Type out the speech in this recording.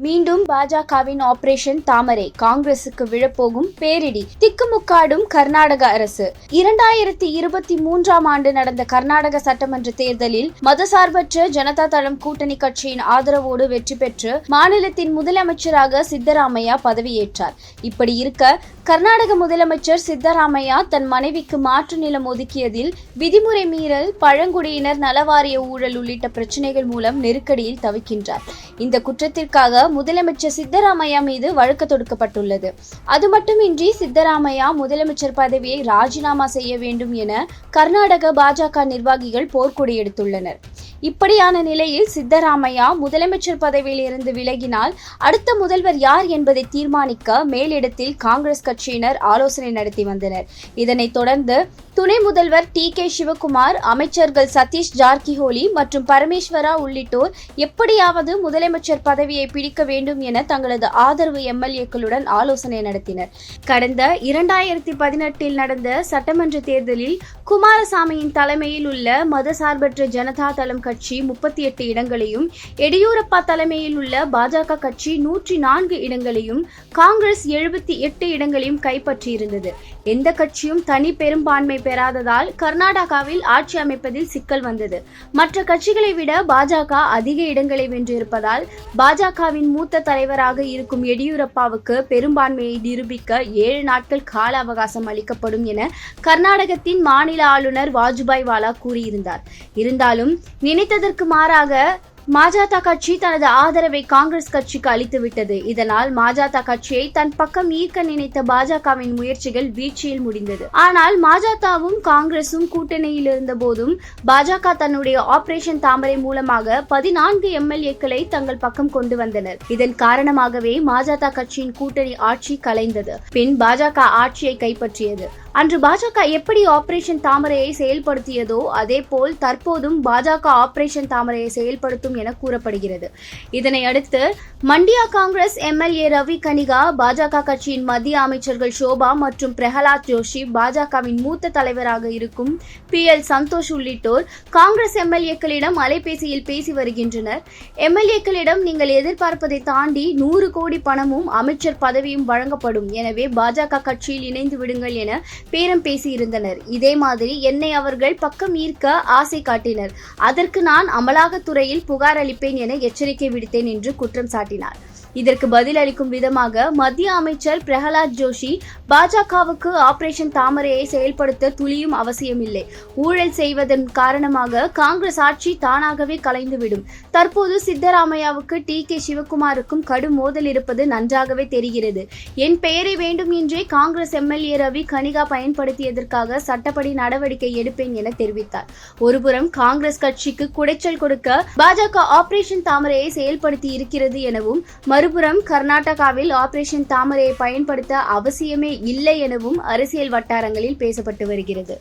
மீண்டும் பாஜகவின் ஆபரேஷன் தாமரை. காங்கிரசுக்கு விழப்போகும் பேரிடி. திக்குமுக்காடும் கர்நாடக அரசு. இரண்டாயிரத்தி இருபத்தி மூன்றாம் ஆண்டு நடந்த கர்நாடக சட்டமன்ற தேர்தலில் மதசார்பற்ற ஜனதா தளம் கூட்டணி கட்சியின் ஆதரவோடு வெற்றி பெற்று மாநிலத்தின் முதலமைச்சராக சித்தராமையா பதவியேற்றார். இப்படி இருக்க கர்நாடக முதலமைச்சர் சித்தராமையா தன் மனைவிக்கு மாற்று நிலம் ஒதுக்கியதில் விதிமுறை மீறல் பழங்குடியினர் நலவாரிய ஊழல் உள்ளிட்ட பிரச்சனைகள் மூலம் நெருக்கடியில் தவிக்கின்றார். இந்த குற்றத்திற்காக முதலமைச்சர் சித்தராமையா மீது வழக்கு தொடுக்கப்பட்டுள்ளது. அது மட்டுமின்றி சித்தராமையா முதலமைச்சர் பதவியை ராஜினாமா செய்ய வேண்டும் என கர்நாடக பாஜக நிர்வாகிகள் போர்க்கொடி எடுத்துள்ளனர். இப்படியான நிலையில் சித்தராமையா முதலமைச்சர் பதவியில் இருந்து விலகினால் அடுத்த முதல்வர் யார் என்பதை தீர்மானிக்க மேலிடத்தில் காங்கிரஸ் கட்சியினர் ஆலோசனை நடத்தி வந்தனர். இதனைத் தொடர்ந்து துணை முதல்வர் டி கே சிவகுமார் அமைச்சர்கள் சதீஷ் ஜார்கிஹோலி மற்றும் பரமேஸ்வரா உள்ளிட்டோர் எப்படியாவது முதலமைச்சர் பதவியை பிடிக்க வேண்டும் என தங்களது ஆதரவு எம்எல்ஏக்களுடன் ஆலோசனை நடத்தினர். கடந்த இரண்டாயிரத்தி பதினெட்டில் நடந்த சட்டமன்ற தேர்தலில் குமாரசாமியின் தலைமையில் உள்ள மதசார்பற்ற ஜனதா தளம் கட்சி முப்பத்தி எட்டு இடங்களையும் எடியூரப்பா தலைமையில் உள்ள பாஜக கட்சி நூற்றி நான்கு இடங்களையும் காங்கிரஸ் எழுபத்தி எட்டு இடங்களையும் கைப்பற்றியிருந்தது. எந்த கட்சியும் தனி பெரும்பான்மை பெறாததால் கர்நாடகாவில் ஆட்சி அமைப்பதில் சிக்கல் வந்தது. மற்ற கட்சிகளை விட பாஜக அதிக இடங்களை வென்றிருப்பதால் பாஜகவின் மூத்த தலைவராக இருக்கும் எடியூரப்பாவுக்கு பெரும்பான்மையை நிரூபிக்க ஏழு நாட்கள் கால அவகாசம் அளிக்கப்படும் என கர்நாடகத்தின் மாநில ஆளுநர் வாஜ்பாய் வாலா கூறியிருந்தார். இருந்தாலும் நினைத்ததற்கு மாறாக மாஜாதா கட்சி தனது ஆதரவை காங்கிரஸ் கட்சிக்கு அளித்துவிட்டது. இதனால் மாஜாதா கட்சியை தன் பக்கம் ஈர்க்க நினைத்த பாஜகவின் முயற்சிகள் வீழ்ச்சியில் முடிந்தது. ஆனால் மாஜாதாவும் காங்கிரசும் கூட்டணியில் இருந்த போதும் பாஜக தன்னுடைய ஆபரேஷன் தாமரை மூலமாக பதினான்கு எம்எல்ஏக்களை தங்கள் பக்கம் கொண்டு வந்தனர். இதன் காரணமாகவே மாஜாதா கட்சியின் கூட்டணி ஆட்சி கலைந்தது. பின் பாஜக ஆட்சியை கைப்பற்றியது. அன்று பாஜக எப்படி ஆபரேஷன் தாமரையை செயல்படுத்தியதோ அதே போல் தற்போதும் பாஜக ஆபரேஷன் தாமரையை செயல்படுத்தும் என கூறப்படுகிறது. இதனை அடுத்து மண்டியா காங்கிரஸ் எம்எல்ஏ ரவி கனிகா பாஜக கட்சியின் மத்திய அமைச்சர்கள் ஷோபா மற்றும் பிரகலாத் ஜோஷி பாஜகவின் மூத்த தலைவராக இருக்கும் பி. எல். சந்தோஷ் உள்ளிட்டோர் காங்கிரஸ் எம்எல்ஏக்களிடம் அலைபேசியில் பேசி வருகின்றனர். எம்எல்ஏக்களிடம் நீங்கள் எதிர்பார்ப்பதை தாண்டி நூறு கோடி பணமும் அமைச்சர் பதவியும் வழங்கப்படும். எனவே பாஜக கட்சியில் இணைந்து விடுங்கள் என பேரம் பேசியிருந்தனர். இதே மாதிரி என்னை அவர்கள் பக்கம் ஈர்க்க ஆசை காட்டினர். அதற்கு நான் அமலாக்கத்துறையில் புகார் அளிப்பேன் என எச்சரிக்கை விடுத்தேன் என்று குற்றம் சாட்டினார். இதற்கு பதிலளிக்கும் விதமாக மத்திய அமைச்சர் பிரகலாத் ஜோஷி பாஜகவுக்கு ஆபரேஷன் தாமரையை செயல்படுத்த துளியும் அவசியமில்லை. ஊழல் செய்வதன் காரணமாக காங்கிரஸ் ஆட்சி தானாகவே கலைந்துவிடும். தற்போது சித்தராமையாவுக்கு டி. கே. சிவகுமாருக்கும் கடும் மோதல் இருப்பது நன்றாகவே தெரிகிறது. என் பெயரை வேண்டும் என்றே காங்கிரஸ் எம்எல்ஏ ரவி கனிகா பயன்படுத்தியதற்காக சட்டப்படி நடவடிக்கை எடுப்பேன் என தெரிவித்தார். ஒருபுறம் காங்கிரஸ் கட்சிக்கு குடைச்சல் கொடுக்க பாஜக ஆபரேஷன் தாமரையை செயல்படுத்தி இருக்கிறது எனவும் மறுபுறம் கர்நாடகாவில் ஆபரேஷன் தாமரையை பயன்படுத்த அவசியமே இல்லை எனவும் அரசியல் வட்டாரங்களில் பேசப்பட்டு வருகிறது.